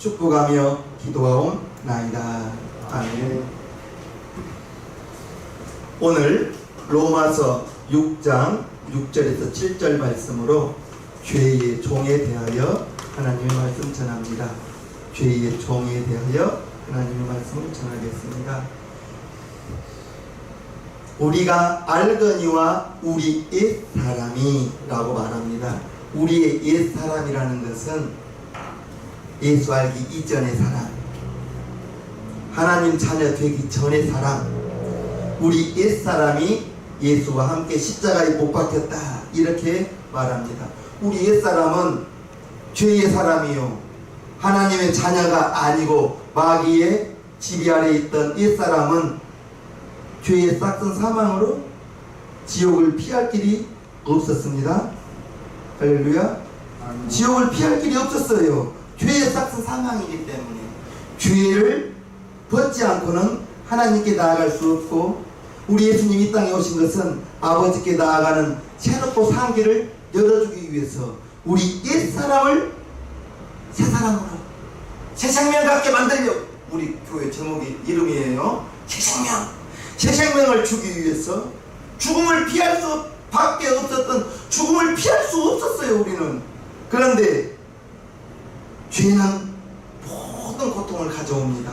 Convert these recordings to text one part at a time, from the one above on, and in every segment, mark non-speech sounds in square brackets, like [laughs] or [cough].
축복하며 기도하옵나이다. 아멘. 오늘 로마서 6장 6절에서 7절 말씀으로 죄의 종에 대하여 하나님의 말씀 전합니다. 죄의 종에 대하여 하나님의 말씀을 전하겠습니다. 우리가 알거니와 우리 옛 사람이라고 말합니다. 우리의 옛 사람이라는 것은 예수 알기 이전의 사람, 하나님 자녀 되기 전의 사람, 우리 옛 사람이 예수와 함께 십자가에 못 박혔다 이렇게 말합니다. 우리 옛 사람은 죄의 사람이요 하나님의 자녀가 아니고 마귀의 지배 아래 있던 옛 사람은 죄의 싹슨 사망으로 지옥을 피할 길이 없었습니다. 할렐루야. 지옥을 피할 길이 없었어요. 죄의 싹슨 사망이기 때문에 죄를 벗지 않고는 하나님께 나아갈 수 없고 우리 예수님이 이 땅에 오신 것은 아버지께 나아가는 새롭고 산 길을 열어주기 위해서 우리 옛 사람을 새 사람으로 새 생명 갖게 만들려 우리 교회 제목이 이름이에요. 새 생명. 새 생명을 주기 위해서 죽음을 피할 수 밖에 없었던 죽음을 피할 수 없었어요 우리는. 그런데 죄는 모든 고통을 가져옵니다.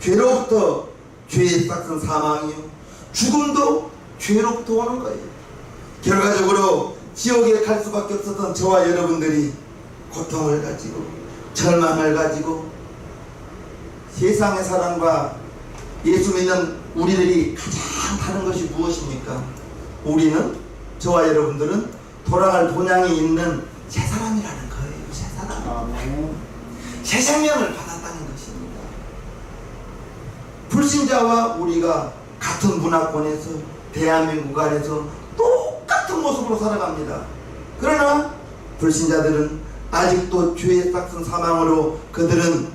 죄로부터 죄의 싹슨 사망이요. 죽음도 죄로부터 오는 거예요. 결과적으로 지옥에 갈 수밖에 없었던 저와 여러분들이 고통을 가지고 절망을 가지고 세상의 사람과 예수 믿는 우리들이 가장 다른 것이 무엇입니까? 우리는 저와 여러분들은 돌아갈 본향이 있는 새 사람이라는. 아멘. 새 생명을 받았다는 것입니다. 불신자와 우리가 같은 문화권에서 대한민국 안에서 똑같은 모습으로 살아갑니다. 그러나 불신자들은 아직도 죄의 싹슨 사망으로 그들은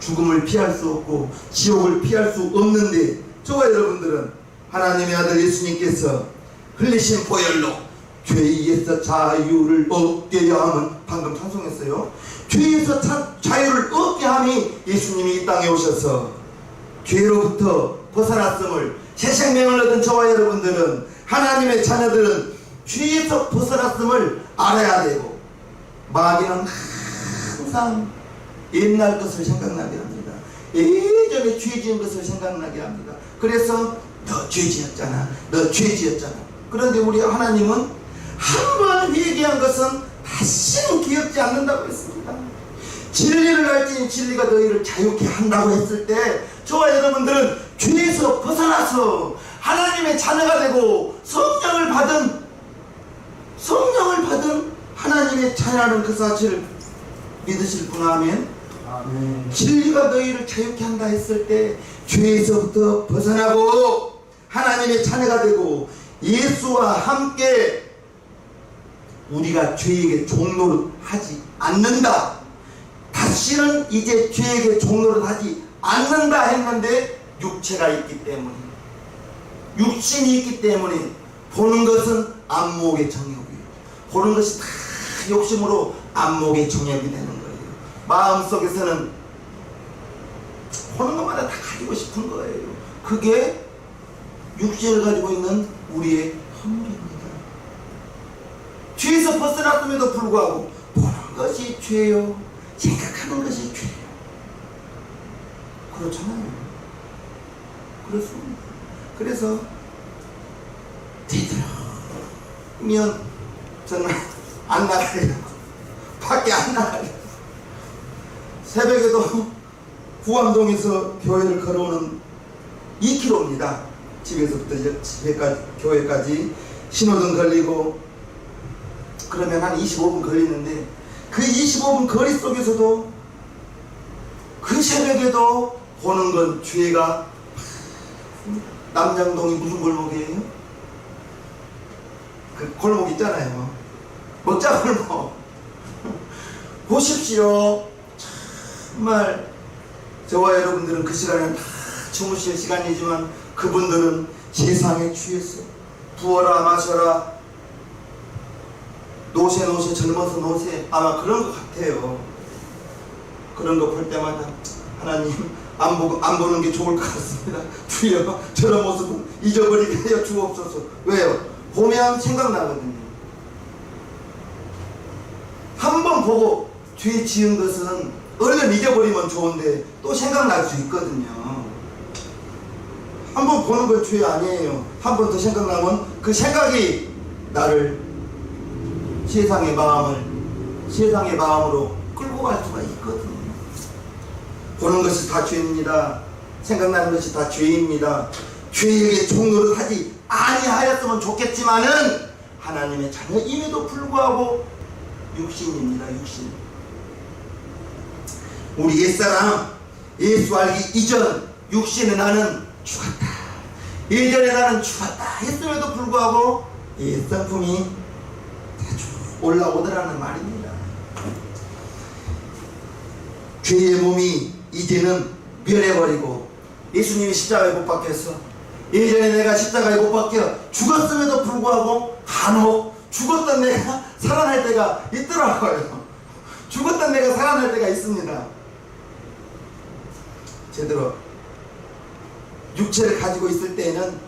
죽음을 피할 수 없고 지옥을 피할 수 없는데 저와 여러분들은 하나님의 아들 예수님께서 흘리신 보혈로 죄에서 자유를 얻게 함은 방금 찬송했어요. 죄에서 자, 자유를 얻게 함이 예수님이 이 땅에 오셔서 죄로부터 벗어났음을 새 생명을 얻은 저와 여러분들은 하나님의 자녀들은 죄에서 벗어났음을 알아야 되고 마귀는 항상 옛날 것을 생각나게 합니다. 예전에 죄 지은 것을 생각나게 합니다. 그래서 너 죄 지었잖아. 너 죄 지었잖아. 그런데 우리 하나님은 한 번 회개한 것은 다시는 기억지 않는다고 했습니다. 진리를 알지니 진리가 너희를 자유케 한다고 했을 때 저와 여러분들은 죄에서 벗어나서 하나님의 자녀가 되고 성령을 받은 성령을 받은 하나님의 자녀라는 그 사실을 믿으실 분 하면 아멘. 진리가 너희를 자유케 한다 했을 때 죄에서부터 벗어나고 하나님의 자녀가 되고 예수와 함께 우리가 죄에게 종로를 하지 않는다. 다시는 이제 죄에게 종로를 하지 않는다 했는데 육체가 있기 때문에 육신이 있기 때문에 보는 것은 안목의 정욕이에요. 보는 것이 다 욕심으로 안목의 정욕이 되는 거예요. 마음속에서는 보는 것마다 다 가지고 싶은 거예요. 그게 육신을 가지고 있는 우리의. 죄에서 벗어났음에도 불구하고 보는 것이 죄요. 생각하는 것이 죄요. 그렇잖아요. 그렇습니다. 그래서 되도록이면 저는 안 나가려고 밖에 안 나가려고 새벽에도 구암동에서 교회를 걸어오는 2km입니다. 집에서부터 집에까지 교회까지 신호등 걸리고 그러면 한 25분 걸리는데 그 25분 거리 속에서도 그 새벽에도 보는 건 죄가 남장동이 무슨 골목이에요? 그 골목 있잖아요. 먹자 골목. [laughs] 보십시오. 정말 저와 여러분들은 그 시간에 다 주무실 시간이지만 그분들은 세상에 취했어. 부어라 마셔라. 노세 노세 젊어서 노세 아마 그런 것 같아요. 그런 거 볼 때마다 하나님 안 보고 안 보는 게 좋을 것 같습니다. [laughs] 주여 저런 모습은 잊어버리게 하여 주옵소서. 왜요? 보면 생각나거든요. 한 번 보고 죄 지은 것은 얼른 잊어버리면 좋은데 또 생각날 수 있거든요. 한 번 보는 건 죄 아니에요. 한 번 더 생각나면 그 생각이 나를 세상의 마음을 세상의 마음으로 끌고 갈 수가 있거든요. 보는 것이 다 죄입니다. 생각나는 것이 다 죄입니다. 죄에게 종로를 하지 아니하였으면 좋겠지만은 하나님의 자녀임에도 불구하고 육신입니다. 육신. 우리 옛사람 예수 알기 이전 육신의 나는 죽었다. 예전에 나는 죽었다 했음에도 불구하고 옛 상품이 쭉 올라오더라는 말입니다. 죄의 몸이 이제는 멸해버리고 예수님이 십자가에 못 박혔어. 예전에 내가 십자가에 못 박혀 죽었음에도 불구하고 간혹 죽었던 내가 [laughs] 살아날 때가 있더라고요. 죽었던 내가 살아날 때가 있습니다. 제대로 육체를 가지고 있을 때에는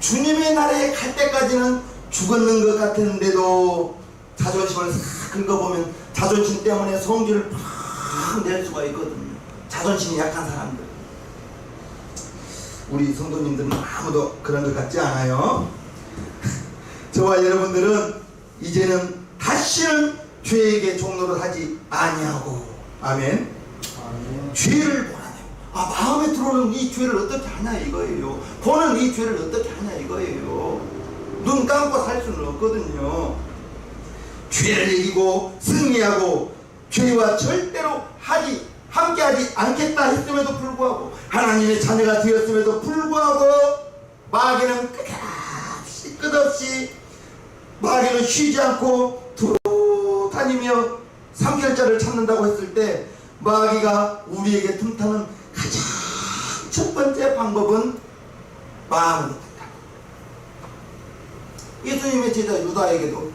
주님의 나라에 갈 때까지는 죽었는 것 같은데도 자존심을 싹 긁어보면 자존심 때문에 성질을 팍낼 수가 있거든요. 자존심이 약한 사람들. 우리 성도님들은 아무도 그런 것 같지 않아요. [laughs] 저와 여러분들은 이제는 다시는 죄에게 종로를 하지 아니하고 아멘. 죄를 보라네요. 아 마음에 들어오는 이 죄를 어떻게 하냐 이거예요. 보는 이 죄를 어떻게 하냐 이거예요. 눈 감고 살 수는 없거든요. 죄를 이기고 승리하고 죄와 절대로 하지 함께하지 않겠다 했음에도 불구하고 하나님의 자녀가 되었음에도 불구하고 마귀는 끝없이 끝없이 마귀는 쉬지 않고 두루 다니며 삼결자를 찾는다고 했을 때 마귀가 우리에게 틈타는 가장 첫 번째 방법은 틈타. 예수님의 제자 유다에게도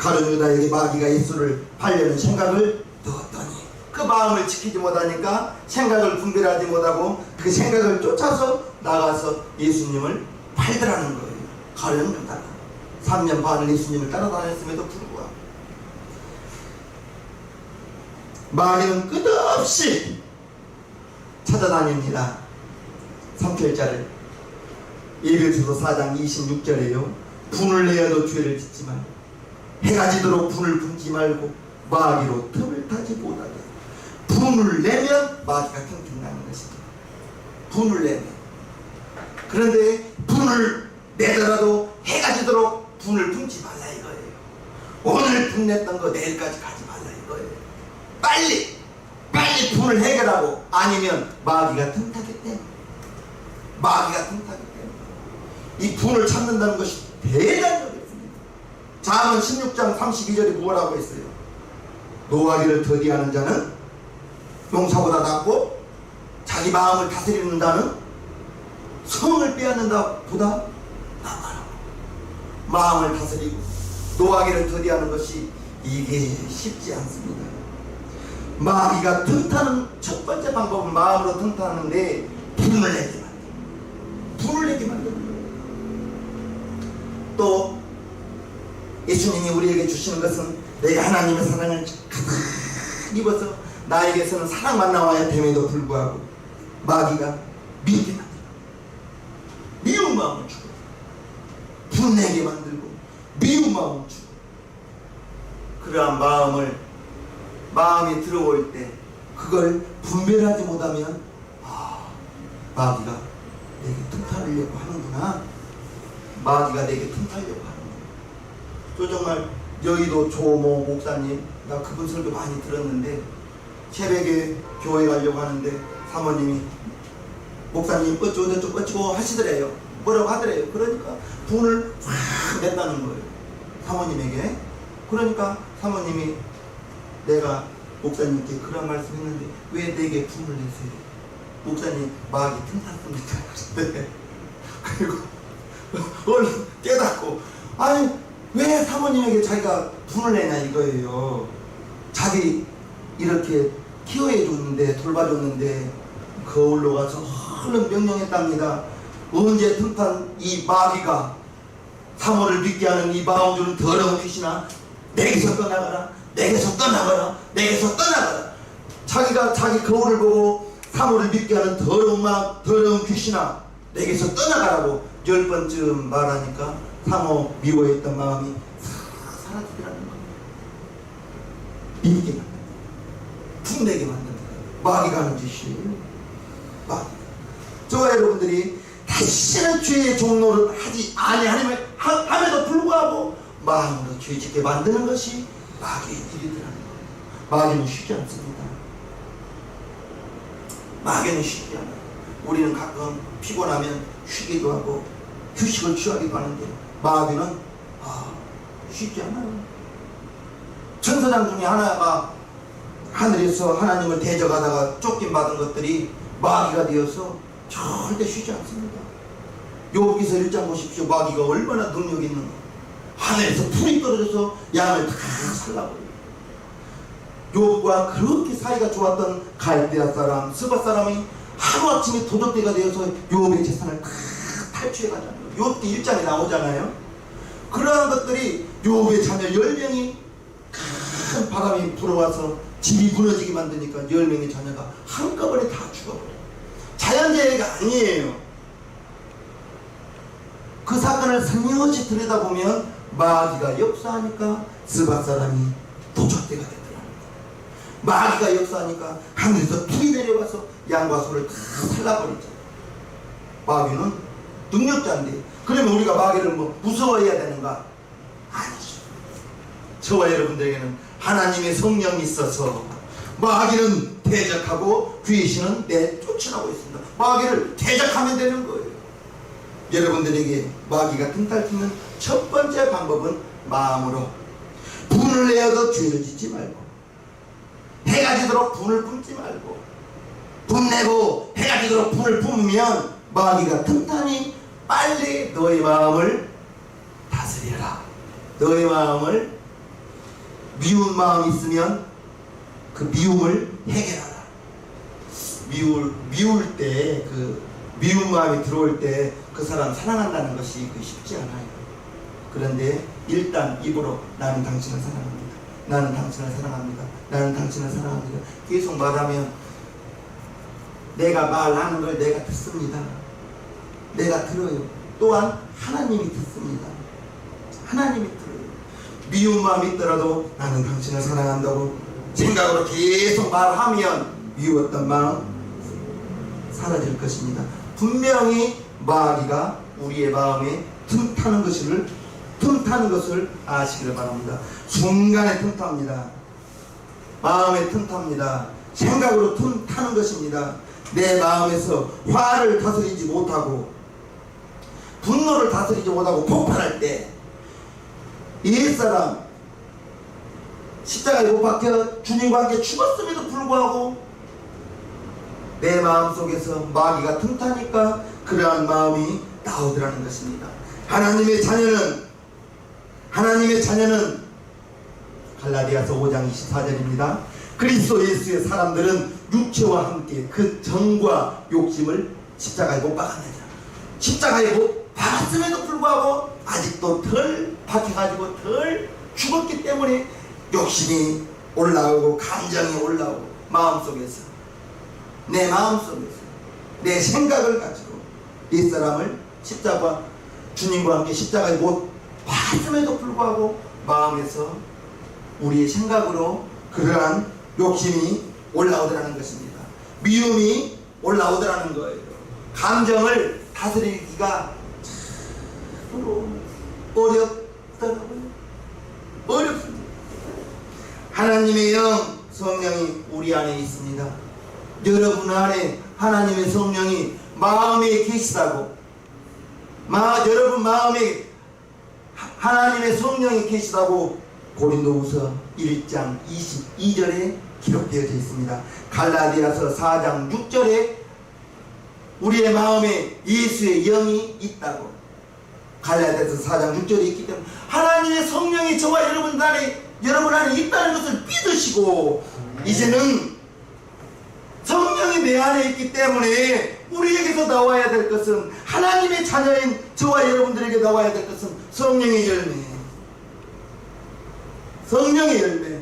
가룟 유다에게 마귀가 예수를 팔려는 생각을 넣었더니 그 마음을 지키지 못하니까 생각을 분별하지 못하고 그 생각을 쫓아서 나가서 예수님을 팔더라는 거예요. 가룟 유다가 3년 반을 예수님을 따라다녔음에도 불구하고 마귀는 끝없이 찾아다닙니다. 삼킬자를 예배주서 4장 26절에요. 분을 내어도 죄를 짓지 말고 해가 지도록 분을 품지 말고 마귀로 틈을 타지 못하게 분을 내면 마귀가 팽팽나는 것입니다. 분을 내면 그런데 분을 내더라도 해가 지도록 분을 품지 말라 이거예요. 오늘 분 냈던 거 내일까지 가지 말라 이거예요. 빨리 빨리 분을 해결하고 아니면 마귀가 틈타기 때문에 마귀가 틈타기 때문에 이 분을 찾는다는 것이 어렵습니다. 잠언 16장 32절에 뭐라고 했어요? 노하기를 더디하는 자는 용사보다 낫고 자기 마음을 다스리는 자는 성을 빼앗는다 보다 낫다라고 마음을 다스리고 노하기를 더디하는 것이 이게 쉽지 않습니다. 마귀가 틈타는 첫 번째 방법은 마음으로 틈타는데 분을 내게 만듭니다. 분을 내게 만듭니다. 또 예수님이 우리에게 주시는 것은 내가 하나님의 사랑을 가득 입어서 나에게서는 사랑만 나와야 됨에도 불구하고 마귀가 미게 만들고 미운 마음을 주고 분내게 만들고 미운 마음을 주고 그러한 마음을 마음이 들어올 때 그걸 분별하지 못하면 아 마귀가 내게 틈타려고 하는구나. 마귀가 내게 틈타려고 하는구나 저 정말 여의도 조모 목사님 나 그분 설교 많이 들었는데 새벽에 교회 가려고 하는데 사모님이 목사님 어쩌고 저쩌고 어쩌고 하시더래요. 뭐라고 하더래요. 그러니까 분을 확 냈다는 거예요. 사모님에게. 그러니까 사모님이 내가 목사님께 그런 말씀 했는데 왜 내게 분을 내세요? 목사님 마귀 틈탔습니다. [laughs] 그리고 얼른 깨닫고 아니 왜 사모님에게 자기가 분을 내냐 이거예요. 자기 이렇게 케어해 줬는데 돌봐줬는데 거울로 가서 얼른 명령했답니다. 언제 틈탄 이 마귀가 사모를 믿게 하는 이 마음주는 더러운 귀신아 내게서 떠나가라 내게서 떠나가라 내게서 떠나가라 자기가 자기 거울을 보고 사모를 믿게 하는 더러운 마음 더러운 귀신아 내게서 떠나가라고 열 번쯤 말하니까 사모 미워했던 마음이 싹 사라지더라는 거예요 믿게 만든다 분내게 만든다 마귀가 하는 짓이에요 마귀 저와 여러분들이 다시는 죄의 종로를 하지 아니하면 함에도 불구하고 마음으로 죄짓게 만드는 것이 마귀의 일이더라는 거예요. 마귀는 쉽지 않습니다. 마귀는 쉽지 않아요. 우리는 가끔 피곤하면 쉬기도 하고 휴식을 취하기도 하는데 마귀는 아, 쉽지 않아요. 천사장 중에 하나가 하늘에서 하나님을 대적하다가 쫓김 받은 것들이 마귀가 되어서 절대 쉬지 않습니다. 욥기서 1장 보십시오. 마귀가 얼마나 능력 있는 가 하늘에서 불이 떨어져서 양을 다 살라버려요. 욥과 그렇게 사이가 좋았던 갈대아 사람, 스바 사람이 하루아침에 도적대가 되어서 욥의 재산을 다 탈취해가잖아요. 욥기 1장에 나오잖아요. 그러한 것들이 욥의 자녀 10명이 큰 바람이 불어와서 집이 무너지게 만드니까 10명의 자녀가 한꺼번에 다 죽어버려요. 자연재해가 아니에요. 그 사건을 살며시 들여다보면 마귀가 역사하니까 스바 사람이 도적대가 거예요. 마귀가 역사하니까 하늘에서 불이 내려와서 양과 소를 다 살라버리죠. 마귀는 능력자인데 그러면 우리가 마귀를 뭐 무서워해야 되는가? 아니죠. 저와 여러분들에게는 하나님의 성령이 있어서 마귀는 대적하고 귀신은 내쫓으라고 있습니다. 마귀를 대적하면 되는 거예요. 여러분들에게 마귀가 틈탈치는 첫 번째 방법은 마음으로 분을 내어도 죄를 짓지 말고 해가 지도록 분을 뿜지 말고 분내고 해가 지도록 분을 뿜으면 마귀가 틈타니 빨리 너의 마음을 다스려라 너의 마음을 미운 마음이 있으면 그 미움을 해결하라 미울 미울 때 그 미운 마음이 들어올 때 그 사람 사랑한다는 것이 그 쉽지 않아요. 그런데 일단 입으로 나는 당신을 사랑합니다. 나는 당신을 사랑합니다. 나는 당신을 사랑합니다. 계속 말하면 내가 말하는 걸 내가 듣습니다. 내가 들어요. 또한 하나님이 듣습니다. 하나님이 들어요. 미운 마음이 있더라도 나는 당신을 사랑한다고 생각으로 계속 말하면 미웠던 마음 사라질 것입니다. 분명히 마귀가 우리의 마음에 틈타는 것을 틈타는 것을 아시기를 바랍니다. 순간에 틈탑니다. 마음에 틈탑니다. 생각으로 틈타는 것입니다. 내 마음에서 화를 다스리지 못하고 분노를 다스리지 못하고 폭발할 때 옛사람 십자가에 못 박혀 주님과 함께 죽었음에도 불구하고 내 마음속에서 마귀가 틈타니까 그러한 마음이 나오더라는 것입니다. 하나님의 자녀는 하나님의 자녀는 갈라디아서 5장 24절입니다. 그리스도 예수의 사람들은 육체와 함께 그 정과 욕심을 십자가에 못 박았느니라. 십자가에 못 박았음에도 불구하고 아직도 덜 박혀가지고 덜 죽었기 때문에 욕심이 올라오고 감정이 올라오고 마음속에서 내 마음속에서 내 생각을 가지고 옛사람을 십자가 주님과 함께 십자가에 못 봤음에도 불구하고 마음에서 우리의 생각으로 그러한 욕심이 올라오더라는 것입니다. 미움이 올라오더라는 거예요. 감정을 다스리기가 어렵더라고요. 어렵습니다. 하나님의 영 성령이 우리 안에 있습니다. 여러분 안에 하나님의 성령이 마음에 계시다고 마, 여러분 마음에 하- 하나님의 성령이 계시다고 고린도후서 1장 22절에 기록되어 있습니다. 갈라디아서 4장 6절에 우리의 마음에 예수의 영이 있다고 갈라디아서 4장 6절에 있기 때문에 하나님의 성령이 저와 여러분 안에 여러분 안에 있다는 것을 믿으시고 이제는 성령이 내 안에 있기 때문에 우리에게서 나와야 될 것은 하나님의 자녀인 저와 여러분들에게 나와야 될 것은 성령의 열매. 성령의 열매.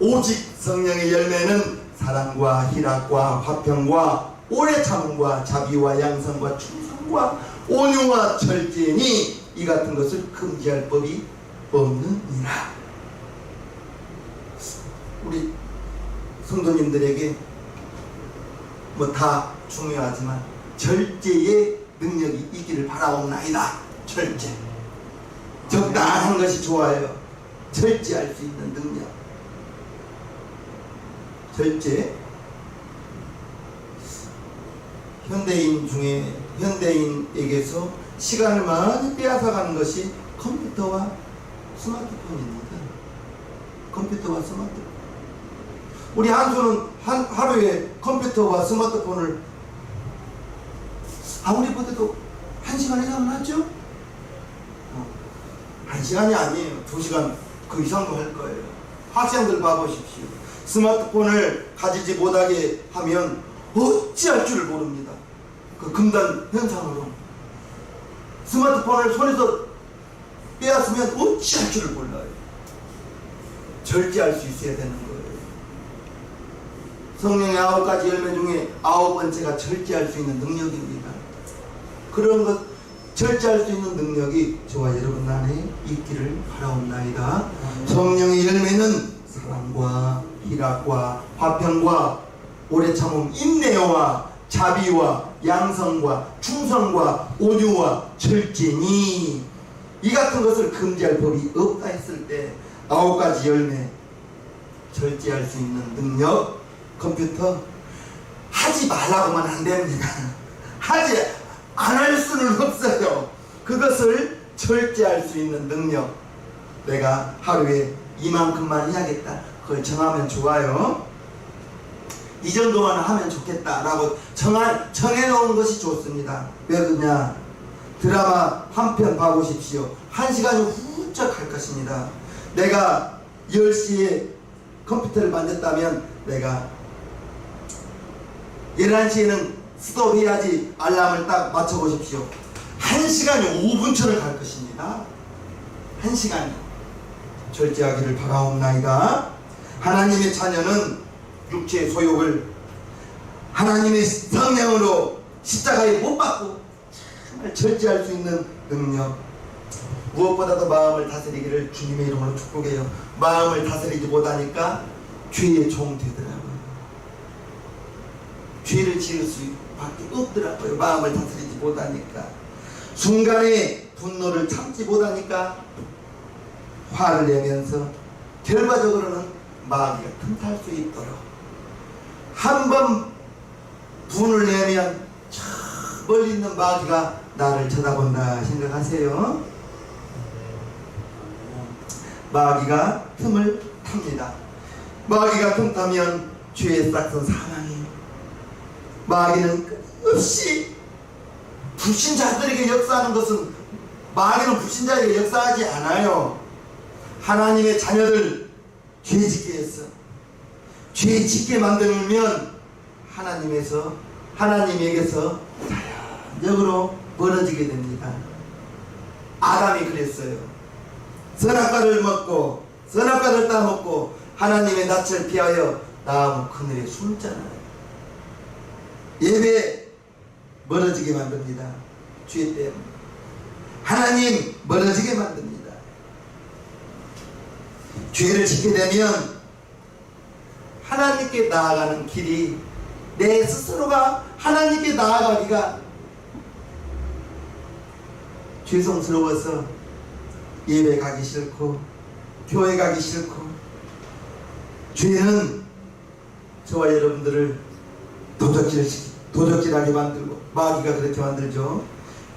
오직 성령의 열매는 사랑과 희락과 화평과 오래 참음과 자비와 양성과 충성과 온유와 절제니 이 같은 것을 금지할 법이 없느니라. 우리 성도님들에게 뭐 다 중요하지만 절제의 능력이 있기를 바라옵나이다. 절제. 적당한 것이 좋아요. 절제할 수 있는 능력. 절제. 현대인 중에 현대인에게서 시간을 많이 빼앗아가는 것이 컴퓨터와 스마트폰입니다. 컴퓨터와 스마트폰. 우리 한수는 한, 하루에 컴퓨터와 스마트폰을 아무리 보태도 한 시간 이상 하죠? 어, 한 시간이 아니에요. 두 시간 그 이상도 할 거예요. 학생들 봐보십시오. 스마트폰을 가지지 못하게 하면 어찌할 줄을 모릅니다. 그 금단 현상으로. 스마트폰을 손에서 빼앗으면 어찌할 줄을 몰라요. 절제할 수 있어야 되는 거예요. 성령의 아홉 가지 열매 중에 아홉 번째가 절제할 수 있는 능력입니다. 그런 것 절제할 수 있는 능력이 저와 여러분 안에 있기를 바라옵나이다. 성령의 열매는 사랑과 희락과 화평과 오래 참음 인내와 자비와 양성과 충성과 온유와 절제니 이 같은 것을 금지할 법이 없다 했을 때 아홉 가지 열매 절제할 수 있는 능력 컴퓨터 하지 말라고만 안 됩니다. [laughs] 하지 안 할 수는 없어요. 그것을 절제할 수 있는 능력 내가 하루에 이만큼만 해야겠다. 그걸 정하면 좋아요. 이 정도만 하면 좋겠다라고 정할, 정해놓은 것이 좋습니다. 왜 그러냐? 드라마 한 편 봐보십시오. 한 시간이 훌쩍 갈 것입니다. 내가 10시에 컴퓨터를 만졌다면 내가 11시에는 스톱해야지 알람을 딱 맞춰보십시오. 한 시간이 5분처럼 갈 것입니다. 한 시간이. 절제하기를 바라옵나이다. 하나님의 자녀는 육체의 소욕을 하나님의 성령으로 십자가에 못 박고 정말 절제할 수 있는 능력. 무엇보다도 마음을 다스리기를 주님의 이름으로 축복해요. 마음을 다스리지 못하니까 죄의 종 되더라고요. 죄를 지을 수밖에 없더라고요. 마음을 다스리지 못하니까. 순간에 분노를 참지 못하니까 화를 내면서 결과적으로는 마귀가 틈탈 수 있도록 한 번 분을 내면 저 멀리 있는 마귀가 나를 쳐다본다 생각하세요. 마귀가 틈을 탑니다. 마귀가 틈 타면 죄의 싹은 사망이에요. 마귀는 끝없이 불신자들에게 역사하는 것은 마귀는 불신자에게 역사하지 않아요. 하나님의 자녀들 죄 짓게 했어. 죄 짓게 만들면 하나님에서 하나님에게서 자연적으로 멀어지게 됩니다. 아담이 그랬어요. 선악과를 먹고 선악과를 따먹고 하나님의 낯을 피하여 나무 그늘에 숨잖아요. 예배 멀어지게 만듭니다. 죄 때문에. 하나님 멀어지게 만듭니다. 죄를 짓게 되면 하나님께 나아가는 길이 내 스스로가 하나님께 나아가기가 죄송스러워서 예배 가기 싫고 교회 가기 싫고 죄는 저와 여러분들을 도적질 도적질하게 만들고 마귀가 그렇게 만들죠.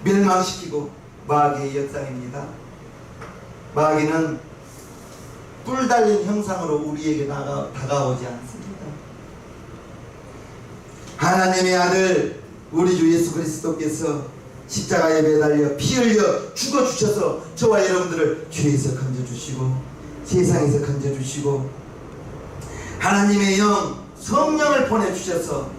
멸망시키고 마귀의 역사입니다. 마귀는 뿔 달린 형상으로 우리에게 다가, 다가오지 않습니다. 하나님의 아들 우리 주 예수 그리스도께서 십자가에 매달려 피 흘려 죽어 주셔서 저와 여러분들을 죄에서 건져 주시고 세상에서 건져 주시고 하나님의 영 성령을 보내 주셔서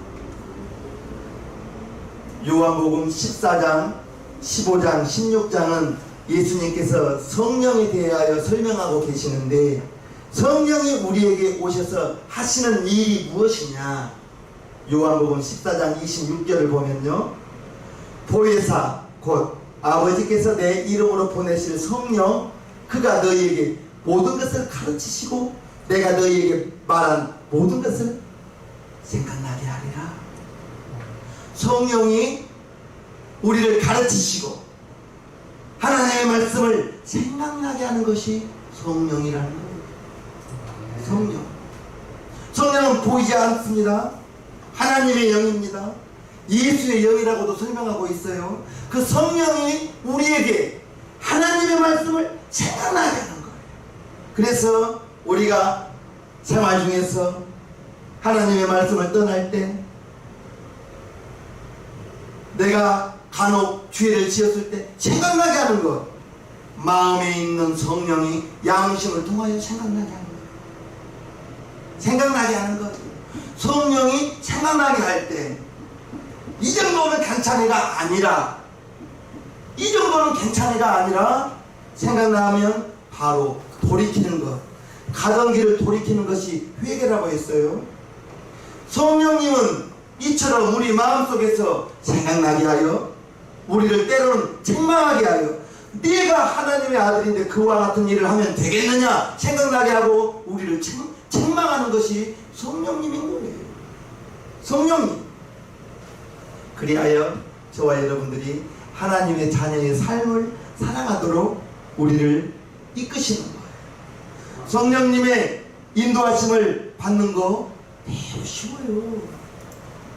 요한복음 14장, 15장, 16장은 예수님께서 성령에 대하여 설명하고 계시는데 성령이 우리에게 오셔서 하시는 일이 무엇이냐? 요한복음 14장 26절을 보면요. 보혜사 곧 아버지께서 내 이름으로 보내실 성령 그가 너희에게 모든 것을 가르치시고 내가 너희에게 말한 모든 것을 생각나게 하리라. 성령이 우리를 가르치시고 하나님의 말씀을 생각나게 하는 것이 성령이라는 겁니다. 성령. 성령은 보이지 않습니다. 하나님의 영입니다. 예수의 영이라고도 설명하고 있어요. 그 성령이 우리에게 하나님의 말씀을 생각나게 하는 거예요. 그래서 우리가 생활 중에서 하나님의 말씀을 떠날 때 내가 간혹 죄를 지었을 때 생각나게 하는 것. 마음에 있는 성령이 양심을 통하여 생각나게 하는 것. 생각나게 하는 것. 성령이 생각나게 할 때 이 정도는 괜찮애가 아니라 이 정도는 괜찮애가 아니라 생각나면 바로 돌이키는 것. 가던 길을 돌이키는 것이 회개라고 했어요. 성령님은 이처럼 우리 마음속에서 생각나게 하여 우리를 때로는 책망하게 하여 네가 하나님의 아들인데 그와 같은 일을 하면 되겠느냐 생각나게 하고 우리를 책, 책망하는 것이 성령님인 거예요. 성령님. 그리하여 저와 여러분들이 하나님의 자녀의 삶을 살아가도록 우리를 이끄시는 거예요. 성령님의 인도하심을 받는 거 매우 쉬워요.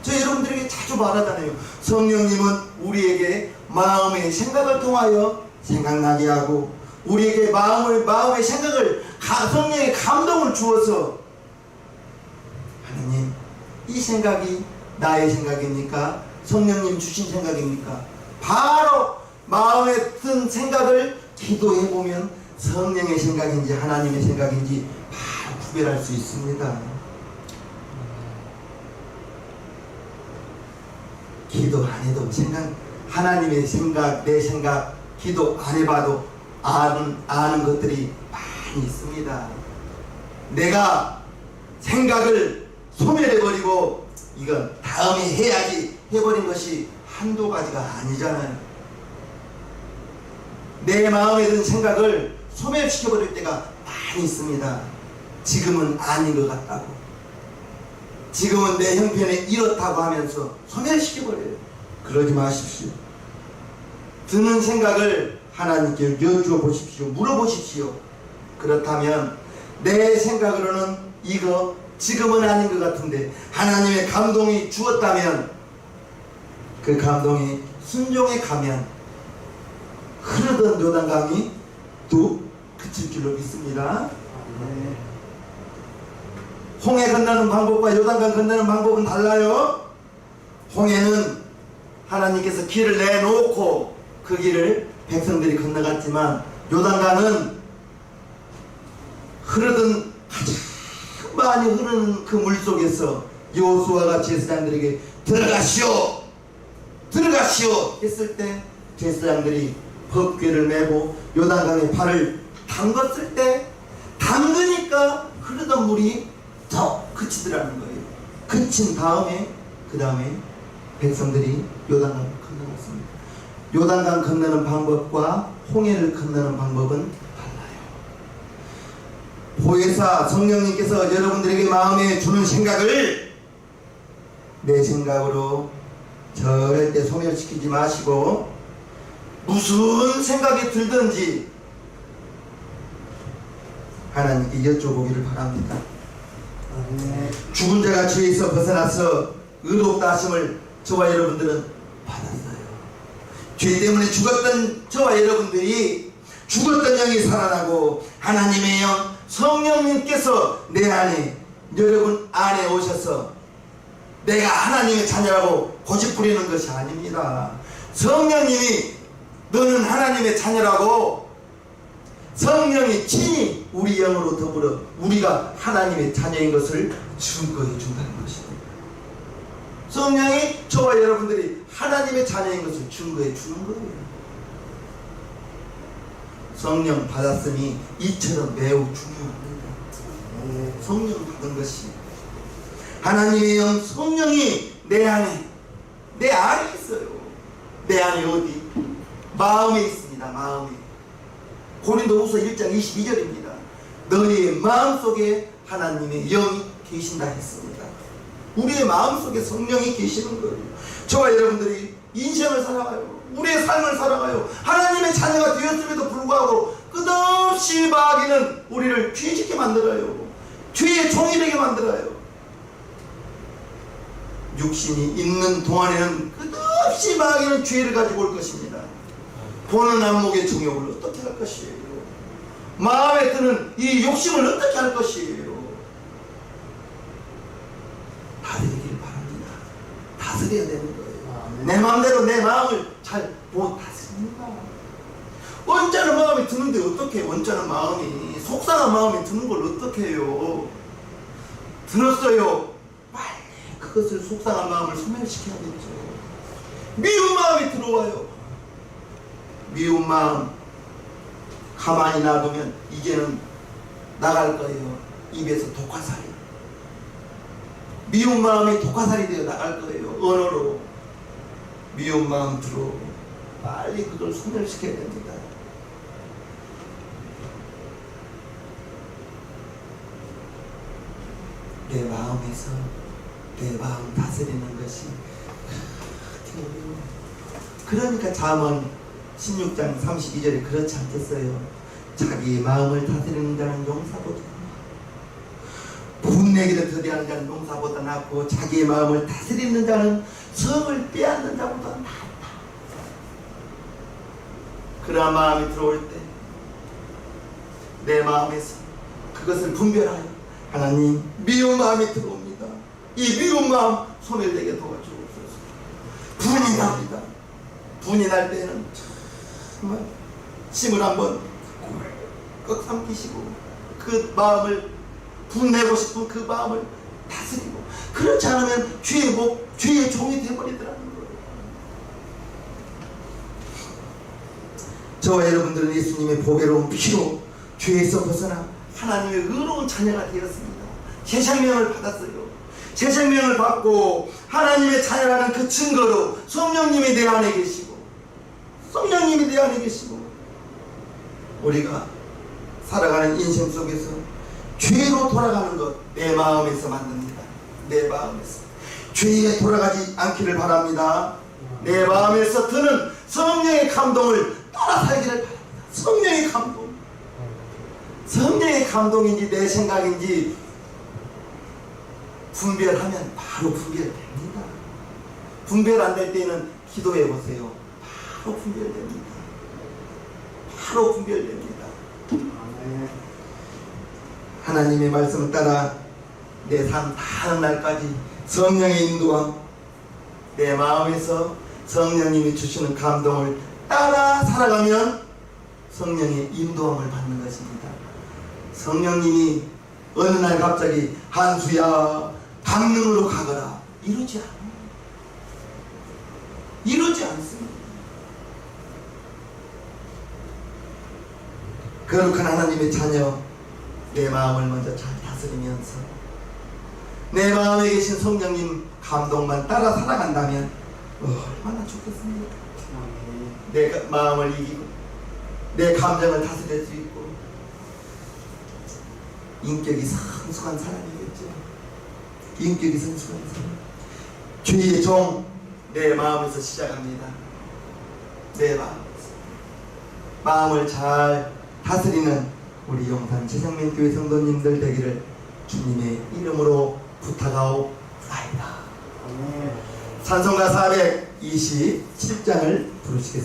저 여러분들에게 자주 말하잖아요. 성령님은 우리에게 마음의 생각을 통하여 생각나게 하고 우리에게 마음을 마음의 생각을 가, 성령의 감동을 주어서 하나님 이 생각이 나의 생각입니까? 성령님 주신 생각입니까? 바로 마음에 든 생각을 기도해 보면 성령의 생각인지 하나님의 생각인지 바로 구별할 수 있습니다. 기도 안 해도 생각 하나님의 생각 내 생각 기도 안 해봐도 아는 아는 것들이 많이 있습니다. 내가 생각을 소멸해 버리고 이건 다음에 해야지 해버린 것이 한두 가지가 아니잖아요. 내 마음에 든 생각을 소멸시켜 버릴 때가 많이 있습니다. 지금은 아닌 것 같다고. 지금은 내 형편에 이렇다고 하면서 소멸시켜버려요. 그러지 마십시오. 드는 생각을 하나님께 여쭈어 보십시오. 물어보십시오. 그렇다면 내 생각으로는 이거 지금은 아닌 것 같은데 하나님의 감동이 주었다면 그 감동이 순종에 가면 흐르던 요단강이 뚝 그칠 줄로 믿습니다. 홍해 건너는 방법과 요단강 건너는 방법은 달라요. 홍해는 하나님께서 길을 내놓고 그 길을 백성들이 건너갔지만 요단강은 흐르던 가장 많이 흐르는 그 물 속에서 여호수아가 제사장들에게 들어가시오 들어가시오 했을 때 제사장들이 법궤를 메고 요단강에 발을 담갔을 때 담그니까 흐르던 물이 더 그치더라는 거예요. 그친 다음에 그 다음에 백성들이 요단강을 건너갔습니다. 요단강 건너는 방법과 홍해를 건너는 방법은 달라요. 보혜사 성령님께서 여러분들에게 마음에 주는 생각을 내 생각으로 절대 소멸시키지 마시고 무슨 생각이 들든지 하나님께 여쭤보기를 바랍니다. 죽은 자가 죄에서 벗어나서 의롭다 하심을 저와 여러분들은 받았어요. 죄 때문에 죽었던 저와 여러분들이 죽었던 영이 살아나고 하나님의 영 성령님께서 내 안에 여러분 안에 오셔서 내가 하나님의 자녀라고 고집 부리는 것이 아닙니다. 성령님이 너는 하나님의 자녀라고 성령이 친히 우리 영으로 더불어 우리가 하나님의 자녀인 것을 증거해 준다는 것입니다. 성령이 저와 여러분들이 하나님의 자녀인 것을 증거해 주는 거예요. 성령 받았으니 이처럼 매우 중요합니다. 성령 받은 것이 하나님의 영 성령이 내 안에 내 안에 있어요. 내 안에 어디? 마음에 있습니다. 마음에. 고린도후서 1장 22절입니다. 너희의 마음속에 하나님의 영이 계신다 했습니다. 우리의 마음속에 성령이 계시는 거예요. 저와 여러분들이 인생을 살아가요. 우리의 삶을 살아가요. 하나님의 자녀가 되었음에도 불구하고 끝없이 마귀는 우리를 죄짓게 만들어요. 죄의 종이 되게 만들어요. 육신이 있는 동안에는 끝없이 마귀는 죄를 가지고 올 것입니다. 보는 안목의 정욕을 어떻게 할 것이에요? 마음에 드는 이 욕심을 어떻게 할 것이에요? 다스리길 바랍니다. 다스려야 되는 거예요. 내 마음대로 내 마음을 잘못 다스립니다. 언짢은 마음이 드는데 어떻게 언짢은 마음이 속상한 마음이 드는 걸 어떻게 해요? 들었어요. 빨리 그것을 속상한 마음을 소멸시켜야겠죠. 미운 마음이 들어와요. 미운 마음 가만히 놔두면 이제는 나갈 거예요. 입에서 독화살이. 미운 마음이 독화살이 되어 나갈 거예요. 언어로. 미운 마음 들어오고 빨리 그걸 소멸시켜야 됩니다. 내 마음에서 내 마음 다스리는 것이. [laughs] 그러니까 잠언 16장 32절에 그렇지 않겠어요. 자기 마음을 다스리는 자는 용사보다 분내기를 더디하는 자는 용사보다 낫고 자기의 마음을 다스리는 자는 성을 빼앗는 자보다 낫다. 그러한 마음이 들어올 때 내 마음에서 그것을 분별하여 하나님 미운 마음이 들어옵니다. 이 미운 마음 소멸되게 도와주옵소서. 분이 납니다. 분이 날 때는 정말 침을 한번 꼭 삼키시고 그 마음을 분내고 싶은 그 마음을 다스리고 그렇지 않으면 죄의 목, 죄의 종이 되어버리더라는 거예요. 저와 여러분들은 예수님의 보배로운 피로 죄에서 벗어나 하나님의 의로운 자녀가 되었습니다. 새 생명을 받았어요. 새 생명을 받고 하나님의 자녀라는 그 증거로 성령님이 내 안에 계시고 성령님이 내 안에 계시고 우리가 살아가는 인생 속에서 죄로 돌아가는 것 내 마음에서 만듭니다. 내 마음에서 죄에 돌아가지 않기를 바랍니다. 내 마음에서 드는 성령의 감동을 따라 살기를 바랍니다. 성령의 감동. 성령의 감동인지 내 생각인지 분별하면 바로 분별됩니다. 분별 안 될 때는 기도해 보세요. 바로 분별됩니다. 바로 분별됩니다. 하나님의 말씀을 따라 내 삶 다하는 날까지 성령의 인도함 내 마음에서 성령님이 주시는 감동을 따라 살아가면 성령의 인도함을 받는 것입니다. 성령님이 어느 날 갑자기 한수야 강릉으로 가거라 이러지 않아요. 이러지 않습니다. 거룩한 하나님의 자녀 내 마음을 먼저 잘 다스리면서 내 마음에 계신 성령님 감동만 따라 살아간다면 얼마나 좋겠습니까? 내 가- 마음을 이기고 내 감정을 다스릴 수 있고 인격이 성숙한 사람이겠죠. 인격이 성숙한 사람. 죄의 종 내 마음에서 시작합니다. 내 마음에서 마음을 잘 다스리는 우리 영산 최상민교회 성도님들 되기를 주님의 이름으로 부탁하옵나이다. 찬송가 427장을 부르시겠습니다.